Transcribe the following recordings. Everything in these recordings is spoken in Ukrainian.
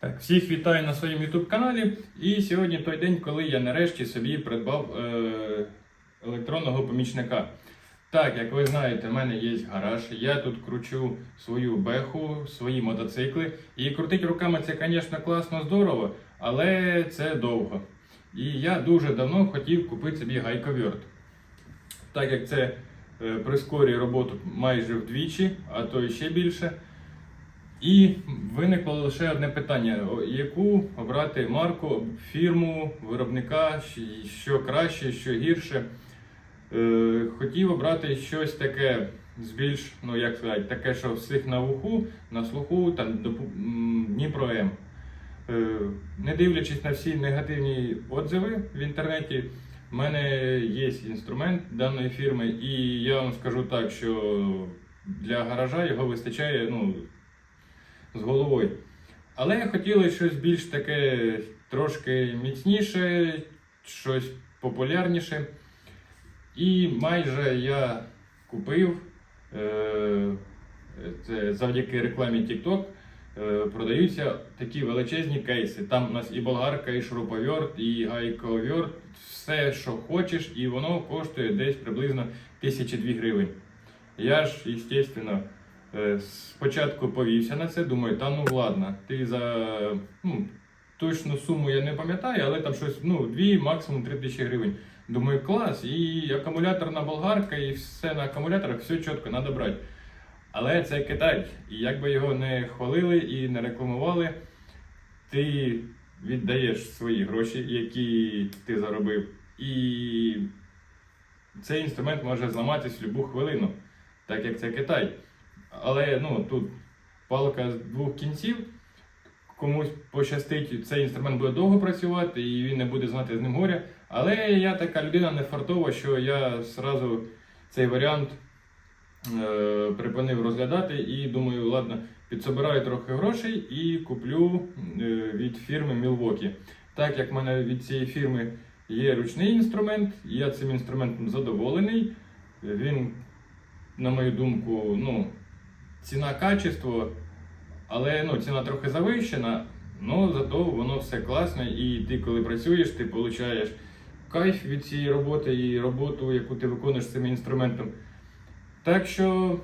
Так, всіх вітаю на своєму YouTube каналі. І сьогодні той день, коли я нарешті собі придбав е- електронного помічника. Так, як ви знаєте, в мене є гараж. Я тут кручу свою беху, свої мотоцикли. І крутити руками це, звісно, класно, здорово, але це довго. І я дуже давно хотів купити собі гайковерт. Так як це е, прискорює роботу майже вдвічі, а то і ще більше. І виникло лише одне питання: яку обрати марку, фірму, виробника, що краще, що гірше. Е, Хотів обрати щось таке з більш, ну як сказати, таке, що всіх на вуху, на слуху, там Дніпро М. Е, Не дивлячись на всі негативні отзиви в інтернеті, в мене є інструмент даної фірми, і я вам скажу так, що для гаража його вистачає ну, з головою. Але хотілося щось більш таке трошки міцніше, щось популярніше. І майже я купив е, це завдяки рекламі TikTok. е, Продаються такі величезні кейси. Там у нас і болгарка, і шуруповерт, і гайковерт, все, що хочеш, і воно коштує десь приблизно 1002 гривень. Я ж, звісно, Спочатку повівся на це, думаю, та ну ладно, ти за ну, точну суму я не пам'ятаю, але там щось ну, 2, максимум 3 тисячі гривень. Думаю, клас, і акумуляторна болгарка, і все на акумуляторах, все чітко, треба брати. Але це Китай. І як би його не хвалили і не рекламували, ти віддаєш свої гроші, які ти заробив. І цей інструмент може зламатись в будь-яку хвилину, так як це Китай. Але ну, тут палка з двох кінців. Комусь пощастить, цей інструмент буде довго працювати і він не буде знати з ним горя. Але я така людина не фартова, що я зразу цей варіант е, припинив розглядати і думаю, ладно, підсобираю трохи грошей і куплю е, від фірми Milwaukee. Так як в мене від цієї фірми є ручний інструмент, я цим інструментом задоволений. Він, на мою думку, ну, ціна качество, але ну, ціна трохи завищена, але зато воно все класне, і ти, коли працюєш, ти отримуєш кайф від цієї роботи і роботу, яку ти виконуєш цим інструментом. Так що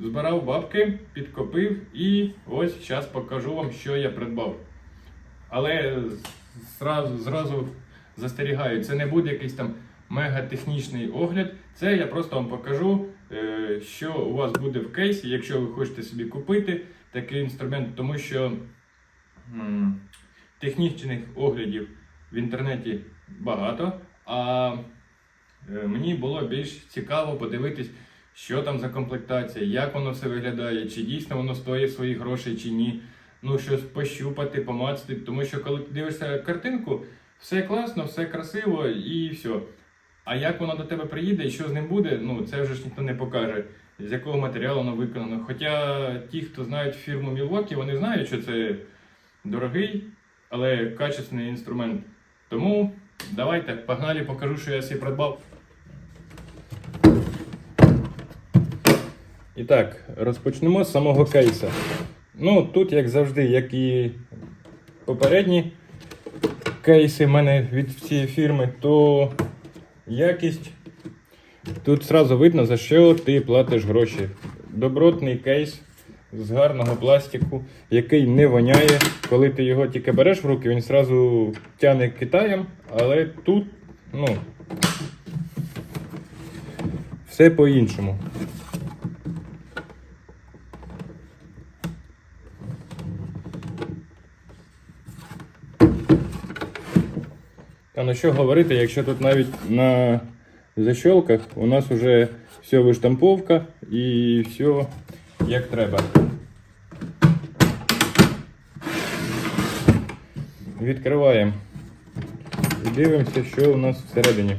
збирав бабки, підкопив і ось зараз покажу вам, що я придбав. Але зразу, зразу застерігаю, це не буде якийсь там мегатехнічний огляд. Це я просто вам покажу, що у вас буде в кейсі, якщо ви хочете собі купити такий інструмент, тому що технічних оглядів в інтернеті багато, а е, мені було більш цікаво подивитись, що там за комплектація, як воно все виглядає, чи дійсно воно стоїть своїх грошей, чи ні. Ну, щось пощупати, помацати, тому що коли ти дивишся картинку, все класно, все красиво і все. А як воно до тебе приїде і що з ним буде, ну це вже ж ніхто не покаже, з якого матеріалу воно виконано. Хоча ті, хто знають фірму Milwaukee, вони знають, що це дорогий, але качественний інструмент. Тому давайте, погнали, покажу, що я собі придбав. І так, розпочнемо з самого кейса. Ну, тут, як завжди, як і попередні кейси в мене від цієї фірми, то якість. Тут одразу видно, за що ти платиш гроші. Добротний кейс з гарного пластику, який не воняє. Коли ти його тільки береш в руки, він одразу тяне Китаєм, але тут, ну, все по-іншому. Та ну що говорити, якщо тут навіть на защелках у нас вже все виштамповка і все як треба. Відкриваємо і дивимося, що у нас всередині.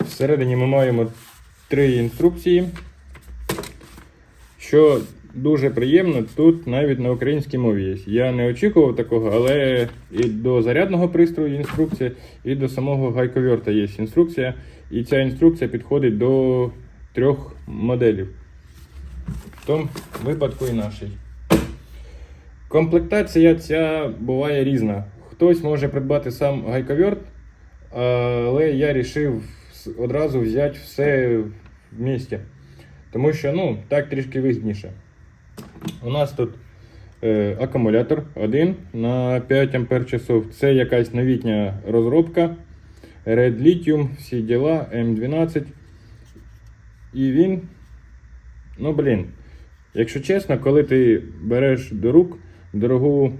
Всередині ми маємо три інструкції. Що дуже приємно, тут навіть на українській мові є. Я не очікував такого, але і до зарядного пристрою інструкція, і до самого гайковерта є інструкція. І ця інструкція підходить до трьох моделів. В тому випадку і нашій. Комплектація ця буває різна. Хтось може придбати сам гайковерт, але я вирішив одразу взяти все в місті. Тому що ну, так трішки вигідніше. У нас тут е, акумулятор один на 5 ампер часов. Це якась новітня розробка. Red Lithium, всі діла, М12. І він. Ну, блін. Якщо чесно, коли ти береш до рук дорогу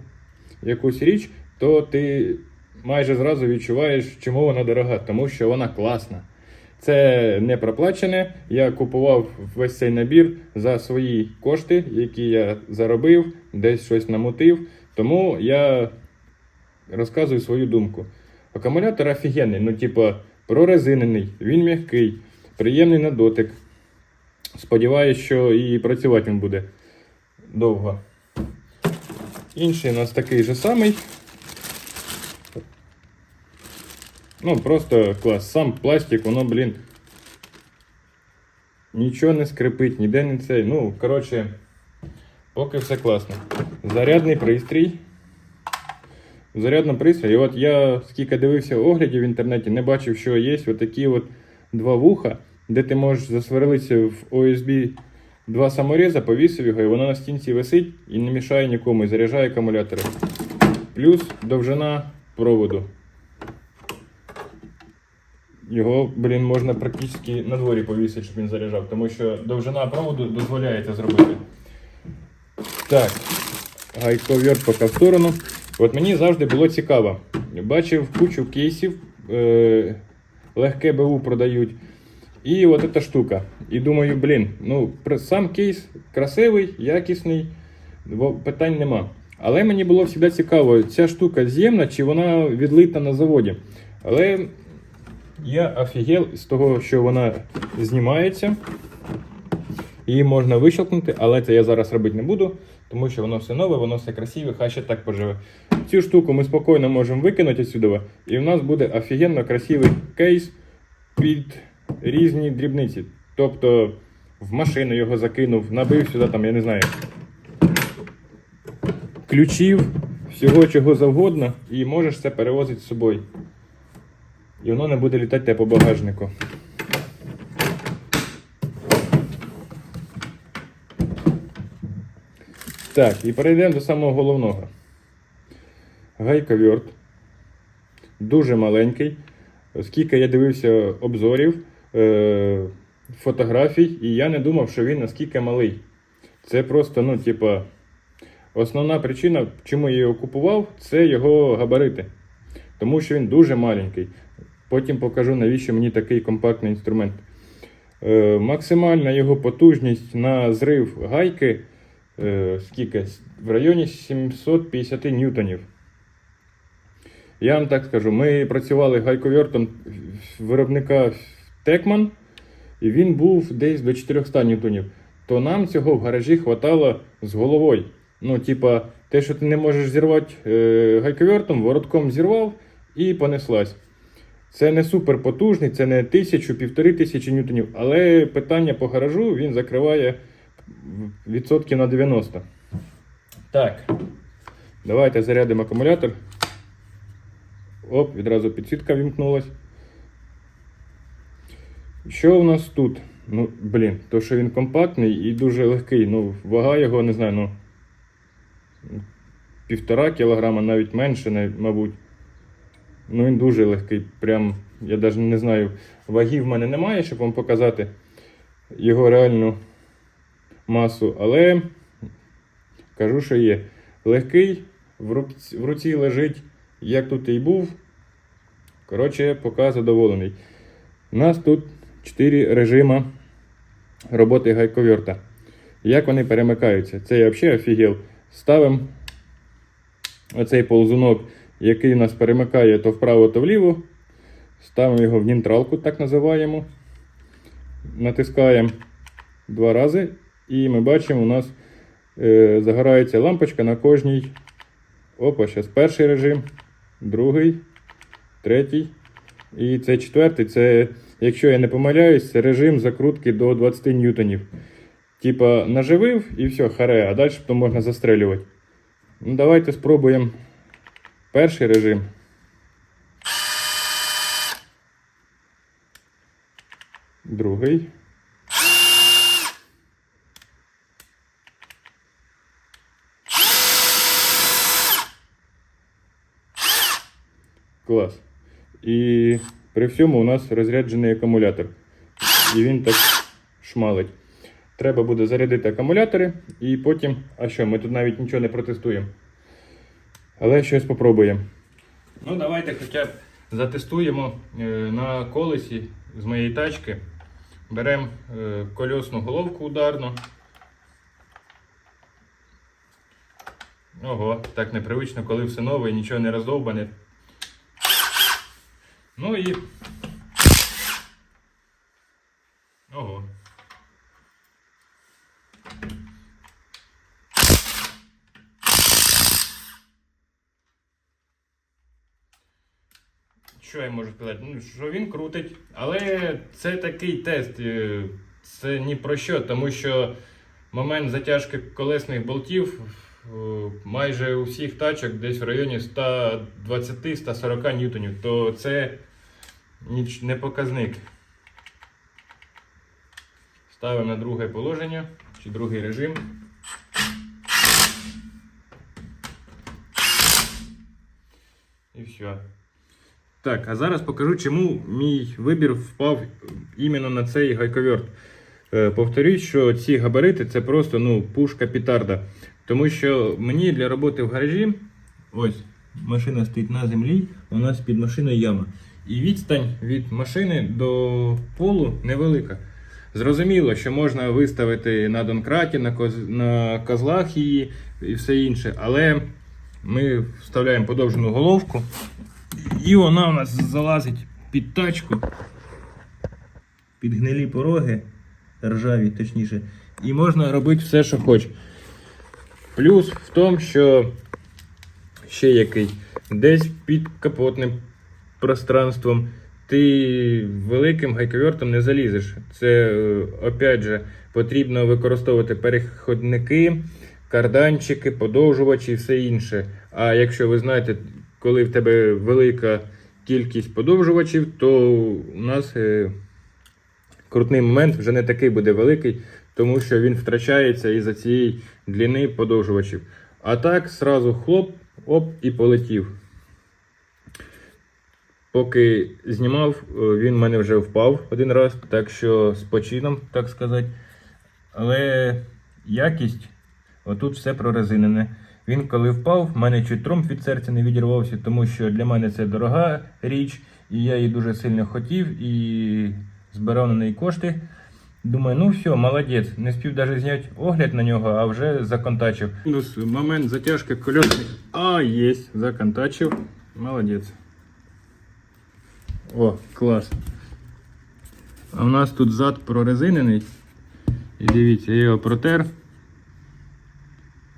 якусь річ, то ти майже зразу відчуваєш, чому вона дорога, тому що вона класна. Це не проплачене. Я купував весь цей набір за свої кошти, які я заробив, десь щось намутив. Тому я розказую свою думку. Акумулятор офігенний, ну, типа, прорезинений, він м'який, приємний на дотик. Сподіваюсь, що і працювати він буде довго. Інший у нас такий же самий. Ну, просто клас. Сам пластик, воно, блін. Нічого не скрипить, ніде не цей. Ну, коротше, поки все класно. Зарядний пристрій. Зарядний пристрій. І от я скільки дивився оглядів в інтернеті, не бачив, що є отакі от два вуха, де ти можеш засверлитися в OSB два саморіза, повісив його, і воно на стінці висить і не мішає нікому, і заряджає акумулятори. Плюс довжина проводу. Його, блін, можна практично на дворі повісити, щоб він заряджав, тому що довжина проводу дозволяє це зробити. Так, гайковерт поки в сторону. От мені завжди було цікаво. Бачив кучу кейсів, е- легке БУ продають. І от ця штука. І думаю, блін, ну сам кейс красивий, якісний, питань нема. Але мені було завжди цікаво, ця штука з'ємна чи вона відлита на заводі. Але я офігел з того, що вона знімається. Її можна вищелкнути, але це я зараз робити не буду, тому що воно все нове, воно все красиве, хай ще так поживе. Цю штуку ми спокійно можемо викинути сюди, і в нас буде офігенно красивий кейс під різні дрібниці. Тобто в машину його закинув, набив сюди, там, я не знаю, ключів, всього чого завгодно, і можеш це перевозити з собою. І воно не буде літати тебе по багажнику. Так, і перейдемо до самого головного. Гайковерт. Дуже маленький. Оскільки я дивився обзорів, е- фотографій, і я не думав, що він наскільки малий. Це просто, ну, типа, основна причина, чому я його купував, це його габарити. Тому що він дуже маленький. Потім покажу, навіщо мені такий компактний інструмент. Е, максимальна його потужність на зрив гайки е, скільки? в районі 750 ньютонів. Я вам так скажу, ми працювали гайковертом виробника Текман, і він був десь до 400 ньютонів. То нам цього в гаражі хватало з головою. Ну, типа, те, що ти не можеш зірвати е, гайковертом, воротком зірвав і понеслась. Це не супер потужний, це не тисячу, півтори тисячі ньютонів, але питання по гаражу він закриває відсотків на 90. Так, давайте зарядимо акумулятор. Оп, відразу підсвітка вімкнулась. Що у нас тут? Ну, блін, то що він компактний і дуже легкий. Ну, вага його, не знаю, ну. Півтора кілограма, навіть менше, мабуть. Ну, він дуже легкий. Прям, я навіть не знаю, ваги в мене немає, щоб вам показати його реальну масу. Але кажу, що є. Легкий, в руці, лежить, як тут і був. Коротше, поки задоволений. У нас тут 4 режима роботи гайковерта. Як вони перемикаються? Це я взагалі офігел. Ставимо оцей ползунок, який нас перемикає то вправо, то вліво. Ставимо його в нейтралку, так називаємо. Натискаємо два рази, і ми бачимо, у нас е, загорається лампочка на кожній. Опа, зараз перший режим, другий, третій. І це четвертий. Це, якщо я не помиляюсь, це режим закрутки до 20 ньютонів. типа, наживив і все, харе, а далі потім можна застрелювати. Ну, давайте спробуємо перший режим. Другий. Клас. І при всьому у нас розряджений акумулятор. І він так шмалить. Треба буде зарядити акумулятори і потім. А що, ми тут навіть нічого не протестуємо. Але щось попробуємо. Ну, давайте хоча б затестуємо е, на колесі з моєї тачки. Беремо е, кольосну головку ударну. Ого, так непривично, коли все нове, нічого не роздовбане. Ну і. Ого. Що я можу сказати? Ну, що він крутить, але це такий тест. е, Це ні про що, тому що момент затяжки колесних болтів е, майже у всіх тачок десь в районі 120-140 ньютонів, то це не показник. Ставимо на друге положення чи другий режим. І все. Так, а зараз покажу, чому мій вибір впав іменно на цей гайковерт. Е, повторюсь, що ці габарити це просто ну, пушка пітарда. Тому що мені для роботи в гаражі, ось машина стоїть на землі, у нас під машиною яма. І відстань від машини до полу невелика. Зрозуміло, що можна виставити на донкраті, на, коз... на козлах її і все інше, але ми вставляємо подовжену головку, і вона у нас залазить під тачку, під гнилі пороги, ржаві, точніше, і можна робити все, що хочеш. Плюс в тому, що ще який, десь під капотним пространством ти великим гайковертом не залізеш. Це, е, опять же, потрібно використовувати переходники, карданчики, подовжувачі і все інше. А якщо ви знаєте, коли в тебе велика кількість подовжувачів, то у нас е, крутний момент вже не такий буде великий, тому що він втрачається із-за цієї длини подовжувачів. А так, сразу хлоп, оп, і полетів. Поки знімав, е, він в мене вже впав один раз, так що з почином, так сказати. Але якість, отут все прорезинене. Він коли впав, в мене чуть тромб від серця не відірвався, тому що для мене це дорога річ, і я її дуже сильно хотів і збирав на неї кошти. Думаю, ну все, молодець. Не спів навіть зняти огляд на нього, а вже законтачив. Мінус момент затяжки кольосний. А, є, законтачив. Молодець. О, клас. А у нас тут зад прорезинений. І дивіться, я його протер.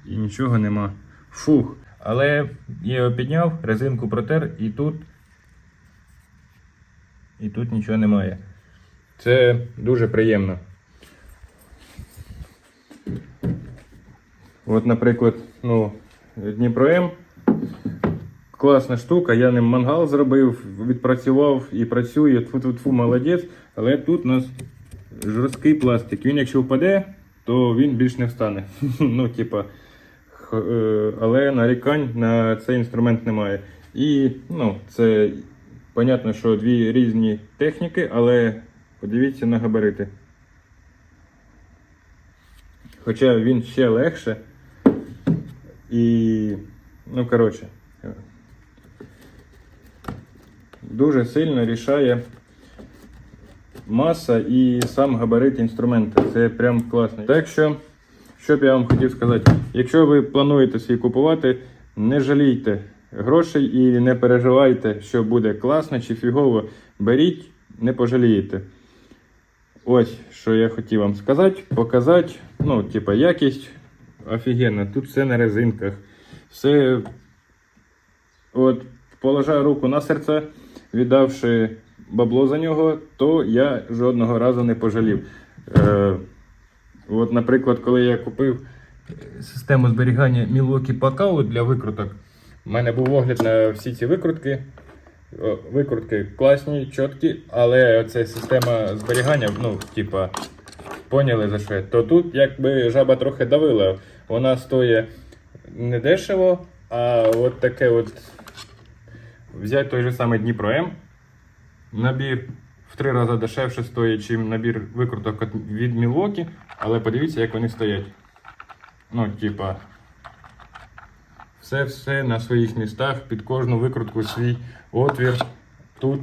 І нічого нема. Фух. Але я його підняв, резинку протер і тут. І тут нічого немає. Це дуже приємно. От, наприклад, ну, Дніпро М. Класна штука, я ним мангал зробив, відпрацював і працює, тфу-тфу-тфу, молодець. Але тут у нас жорсткий пластик. Він якщо впаде, то він більш не встане. ну, типа, але нарікань на цей інструмент немає. І ну, це понятно, що дві різні техніки, але подивіться на габарити. Хоча він ще легше. І, ну, коротше, дуже сильно рішає маса і сам габарит інструмента. Це прям класно. Так що, що б я вам хотів сказати, якщо ви плануєте свій купувати, не жалійте грошей і не переживайте, що буде класно чи фігово. Беріть, не пожалієте. Ось, що я хотів вам сказати, показати. Ну, типа, якість офігенна. Тут все на резинках. Все. От, положа руку на серце, віддавши бабло за нього, то я жодного разу не пожалів. Е, От, наприклад, коли я купив е, систему зберігання Milwaukee Pacao для викруток, у мене був огляд на всі ці викрутки. Викрутки класні, чіткі, але ця система зберігання, ну, типа, поняли за що? То тут якби жаба трохи давила. Вона стоїть не дешево, а от таке от взяти той же самий Дніпро М. Набір в три рази дешевше стоїть, ніж набір викруток від- Milwaukee, але подивіться, як вони стоять. Ну, типа, все все на своїх містах, під кожну викрутку свій отвір. Тут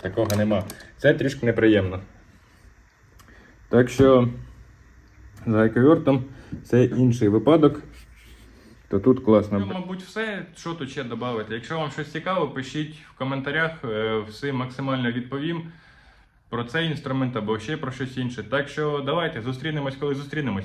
такого нема. Це трішки неприємно. Так що з гайковертом це інший випадок. То тут класно. Ну, мабуть, все. Що тут ще додати? Якщо вам щось цікаво, пишіть в коментарях, е, все максимально відповім про цей інструмент або ще про щось інше. Так що давайте зустрінемось, коли зустрінемось.